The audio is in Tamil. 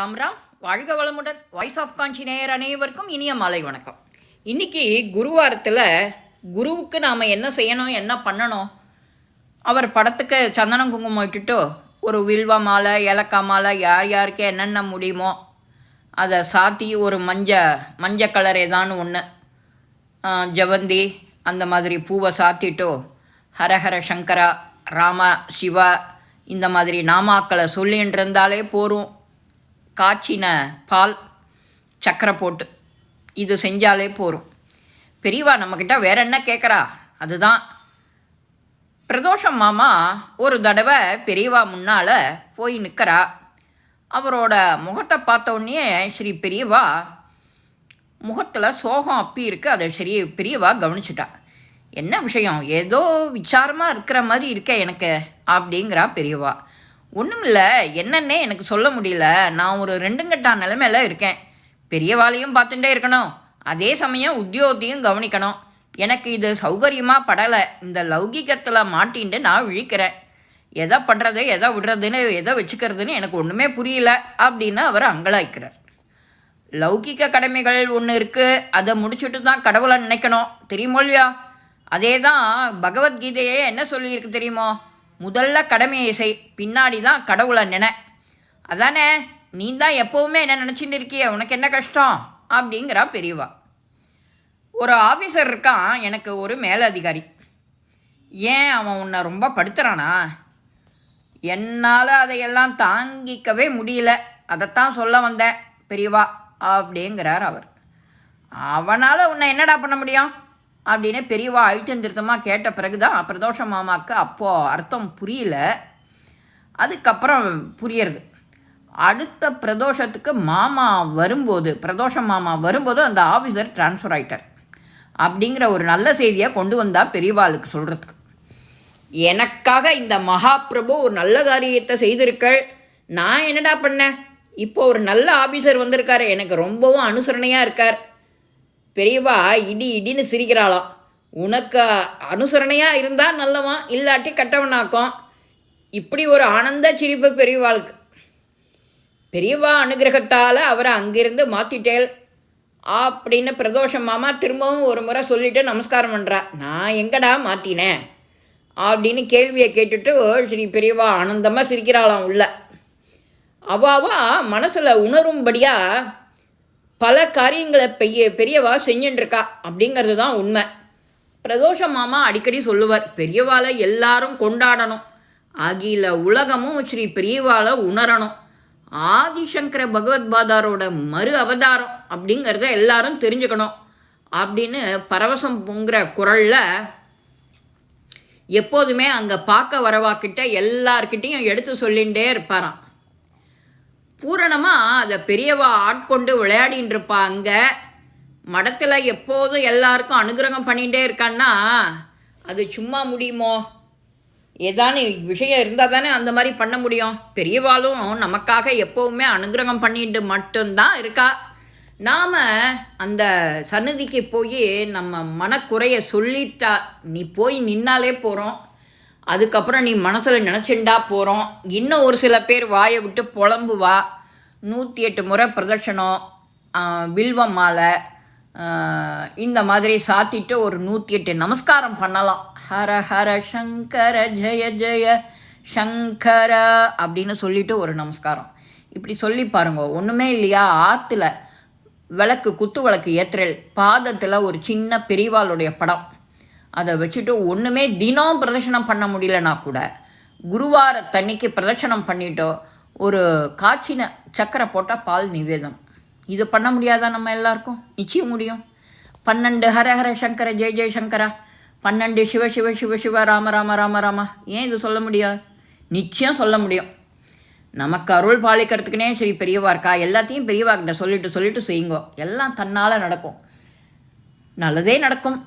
ராம் ராம். வாழ்க வளமுடன். வாய்ஸ் ஆஃப் காஞ்சி நேயர் அனைவருக்கும் இனிய மாலை வணக்கம். இன்னைக்கு குருவாரத்தில் குருவுக்கு நாம் என்ன செய்யணும் என்ன பண்ணணும்? அவர் படத்துக்கு சந்தனம் குங்குமம் இட்டுட்டு ஒரு வில்வ மாலை ஏலக்காய் மாலை யார் யாருக்கு என்னென்ன முடியுமோ அதை சாத்தி ஒரு மஞ்ச மஞ்ச கலர் ஏதான்னு ஒன்று ஜவந்தி அந்த மாதிரி பூவை சாத்திட்டு ஹரஹர சங்கரா ராம சிவா இந்த மாதிரி நாமாக்களை சொல்லின்னு இருந்தாலே காய்ச்சின பால் சக்கரை போட்டு இது செஞ்சாலே போரும். பெரியவா நம்மக்கிட்ட வேற என்ன கேட்குறா அதுதான். பிரதோஷம் மாமா ஒரு தடவை பெரியவா முன்னால் போய் நிற்கிறா அவரோட முகத்தை பார்த்தோன்னே ஸ்ரீ பெரியவா முகத்தில் சோகம் அப்பி இருக்கு. அதை சரி பெரியவா கவனிச்சிட்டா. என்ன விஷயம்? ஏதோ விசாரமாக இருக்கிற மாதிரி இருக்க எனக்கு அப்படிங்கிறா பெரியவா. ஒன்றும் இல்லை என்னன்னே எனக்கு சொல்ல முடியல. நான் ஒரு ரெண்டுங்கட்டா நிலைமையில இருக்கேன். பெரிய வேலையும் பார்த்துட்டே இருக்கணும். அதே சமயம் உத்தியோகத்தையும் கவனிக்கணும். எனக்கு இது சௌகரியமாக படலை. இந்த லௌகிகத்தில் மாட்டின்ட்டு நான் விழிக்கிறேன். எதை பண்ணுறது எதை விடுறதுன்னு எதை வச்சுக்கிறதுன்னு எனக்கு ஒன்றுமே புரியல அப்படின்னு அவர் அங்கலாய்க்கிறார். லௌகிக கடமைகள் ஒன்று இருக்குது அதை முடிச்சுட்டு தான் கடவுளை நினைக்கணும். தெரியுமோ இல்லையா? அதே தான் பகவத்கீதையே என்ன சொல்லியிருக்கு தெரியுமோ? முதல்ல கடமையை செய் பின்னாடி தான் கடவுளை நினை. அதானே நீ தான் எப்போவுமே என்ன நினச்சிட்டு இருக்கிய உனக்கு என்ன கஷ்டம்? அப்படிங்கிறா பெரியவா. ஒரு ஆஃபீஸர் இருக்கான் எனக்கு ஒரு மேலதிகாரி. ஏன் அவன் உன்னை ரொம்ப படுத்துறானா? என்னால் அதையெல்லாம் தாங்கிக்கவே முடியல. அதைத்தான் சொல்ல வந்தேன் பெரியவா அப்படிங்கிறார் அவர். அவனால் உன்னை என்னடா பண்ண முடியும்? அப்படின்னு பெரியவா அழுத்தம் திருத்தமாக கேட்ட பிறகு தான் பிரதோஷ மாமாவுக்கு அப்போது அர்த்தம் புரியல. அதுக்கப்புறம் புரியறது. அடுத்த பிரதோஷத்துக்கு மாமா வரும்போது பிரதோஷ மாமா வரும்போது அந்த ஆஃபீஸர் ட்ரான்ஸ்ஃபர் ஆகிட்டார் அப்படிங்கிற ஒரு நல்ல செய்தியை கொண்டு வந்தால் பெரியவாளுக்கு சொல்கிறதுக்கு எனக்காக இந்த மகாபிரபு ஒரு நல்ல காரியத்தை செய்திருக்கள். நான் என்னடா பண்ணேன் இப்போ ஒரு நல்ல ஆஃபீஸர் வந்திருக்காரு. எனக்கு ரொம்பவும் அனுசரணையாக இருக்கார். பெரியவா இடி இடின்னு சிரிக்கிறாளாம். உனக்கு அனுசரணையாக இருந்தால் நல்லவன் இல்லாட்டி கட்டவனாக்கும். இப்படி ஒரு ஆனந்த சிரிப்பு பெரியவாளுக்கு. பெரியவா அனுகிரகத்தால் அவரை அங்கிருந்து மாற்றிட்டேன் அப்படின்னு பிரதோஷம் மாமா திரும்பவும் ஒரு முறை சொல்லிட்டு நமஸ்காரம் பண்ணுறா நான் எங்கடா மாற்றினேன் அப்படின்னு கேள்வியை கேட்டுட்டு ஸ்ரீ பெரியவா ஆனந்தமாக சிரிக்கிறாளாம் உள்ள. அவாவா மனசில் உணரும்படியாக பல காரியங்களை பெய்ய பெரியவா செஞ்சுட்டுருக்கா அப்படிங்கிறது தான் உண்மை. பிரதோஷ மாமா அடிக்கடி சொல்லுவார் பெரியவாளை எல்லாரும் கொண்டாடணும். அகில உலகமும் ஸ்ரீ பெரியவாளை உணரணும். ஆதிசங்கர பகவத்பாதாரோட மறு அவதாரம் அப்படிங்கிறத எல்லாரும் தெரிஞ்சுக்கணும். அப்படின்னு பரவசம் பொங்குற குரலில் எப்போதுமே அங்கே பார்க்க வரவாக்கிட்ட எல்லார்கிட்டேயும் எடுத்து சொல்லிகிட்டே இருப்பாராம். பூரணமாக அதை பெரியவா ஆட்கொண்டு விளையாடின்னு இருப்பா அங்கே. மடத்தில் எப்போதும் எல்லாருக்கும் அனுகிரகம் பண்ணிகிட்டே இருக்கான்னா அது சும்மா முடியுமோ? ஏதானு விஷயம் இருந்தால் தானே அந்த மாதிரி பண்ண முடியும். பெரியவாளும் நமக்காக எப்போவுமே அனுகிரகம் பண்ணிட்டு மட்டும்தான் இருக்கா. நாம் அந்த சன்னதிக்கு போய் நம்ம மனக்குறைய சொல்லிட்டா நீ போய் நின்னாலே போகிறோம் அதுக்கப்புறம் நீ மனசில் நினச்சிண்டா போகிறோம் இன்னும் ஒரு சில பேர் வாயை விட்டு புலம்புவா. நூற்றி எட்டு முறை பிரதட்சணம் வில்வ மாலை இந்த மாதிரி சாத்திட்டு ஒரு நூற்றி எட்டு நமஸ்காரம் பண்ணலாம். ஹர ஹர சங்கர ஜெய ஜெய சங்கர அப்படின்னு சொல்லிட்டு ஒரு நமஸ்காரம். இப்படி சொல்லி பாருங்க ஒன்றுமே இல்லையா? ஆற்றுல விளக்கு குத்து விளக்கு ஏற்றுறல் பாதத்தில் ஒரு சின்ன பெரிவாளுடைய படம். அதை வச்சுட்டு ஒன்றுமே தினம் பிரதர்ஷனம் பண்ண முடியலனா கூட குருவார தண்ணிக்கு பிரதர்ஷனம் பண்ணிட்டோ ஒரு காய்ச்சின சக்கரை போட்டால் பால் நிவேதம். இது பண்ண முடியாதா நம்ம எல்லாருக்கும்? நிச்சயம் முடியும். பன்னெண்டு ஹர ஹர சங்கர ஜெய ஜெயசங்கரா பன்னெண்டு சிவ சிவ சிவ சிவ ராம ராம ராம ராமா. ஏன் இது சொல்ல முடியாது? நிச்சயம் சொல்ல முடியும். நமக்கு அருள் பாலிக்கிறதுக்குனே சரி பெரியவா இருக்கா? எல்லாத்தையும் பெரியவா கிட்ட சொல்லிட்டு சொல்லிட்டு செய்யுங்கோ. எல்லாம் தன்னால் நடக்கும். நல்லதே நடக்கும்.